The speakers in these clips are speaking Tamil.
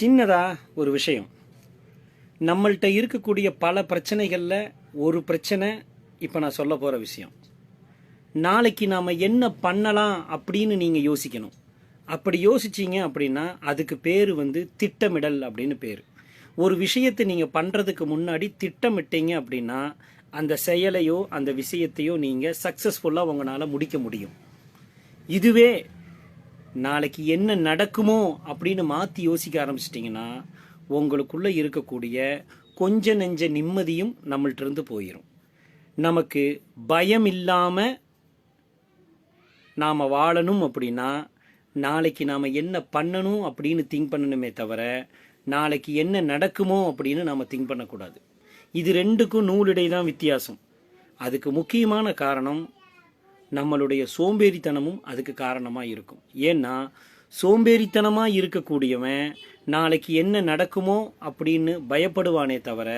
சின்னதாக ஒரு விஷயம். நம்மள்கிட்ட இருக்கக்கூடிய பல பிரச்சனைகளில் ஒரு பிரச்சனை இப்போ நான் சொல்ல போகிற விஷயம். நாளைக்கு நாம் என்ன பண்ணலாம் அப்படின்னு நீங்கள் யோசிக்கணும். அப்படி யோசிச்சீங்க அப்படின்னா அதுக்கு பேர் வந்து திட்டமிடல் அப்படின்னு பேர். ஒரு விஷயத்தை நீங்கள் பண்ணுறதுக்கு முன்னாடி திட்டமிட்டீங்க அப்படின்னா அந்த செயலையோ அந்த விஷயத்தையோ நீங்கள் சக்ஸஸ்ஃபுல்லாக உங்களால் முடிக்க முடியும். இதுவே நாளைக்கு என்ன நடக்குமோ அப்படின்னு மாற்றி யோசிக்க ஆரம்பிச்சிட்டிங்கன்னா உங்களுக்குள்ளே இருக்கக்கூடிய கொஞ்ச நெஞ்ச நிம்மதியும் நம்மள்ட்ட இருந்து போயிடும் நமக்கு பயம் இல்லாமல் நாம் வாழணும் அப்படின்னா நாளைக்கு நாம் என்ன பண்ணணும் அப்படின்னு திங்க் பண்ணணுமே தவிர நாளைக்கு என்ன நடக்குமோ அப்படின்னு நாம் திங்க் பண்ணக்கூடாது. இது ரெண்டுக்கும் நூலிடை தான் வித்தியாசம். அதுக்கு முக்கியமான காரணம் நம்மளுடைய சோம்பேறித்தனமும் அதுக்கு காரணமாக இருக்கும். ஏன்னா சோம்பேறித்தனமாக இருக்கக்கூடியவன் நாளைக்கு என்ன நடக்குமோ அப்படின்னு பயப்படுவானே தவிர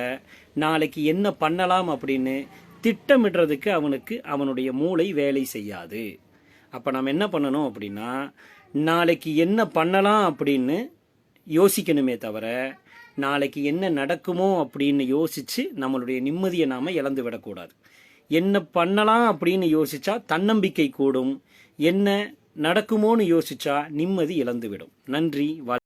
நாளைக்கு என்ன பண்ணலாம் அப்படின்னு திட்டமிடுறதுக்கு அவனுக்கு அவனுடைய மூளை வேலை செய்யாது. அப்போ நம்ம என்ன பண்ணணும் அப்படின்னா நாளைக்கு என்ன பண்ணலாம் அப்படின்னு யோசிக்கணுமே தவிர நாளைக்கு என்ன நடக்குமோ அப்படின்னு யோசித்து நம்மளுடைய நிம்மதியை நாம் இழந்து விடக்கூடாது என்ன பண்ணலாம் அப்படின்னு யோசிச்சா தன்னம்பிக்கை கூடும். என்ன நடக்குமோன்னு யோசிச்சா நிம்மதி இழந்துவிடும். நன்றி வாழ்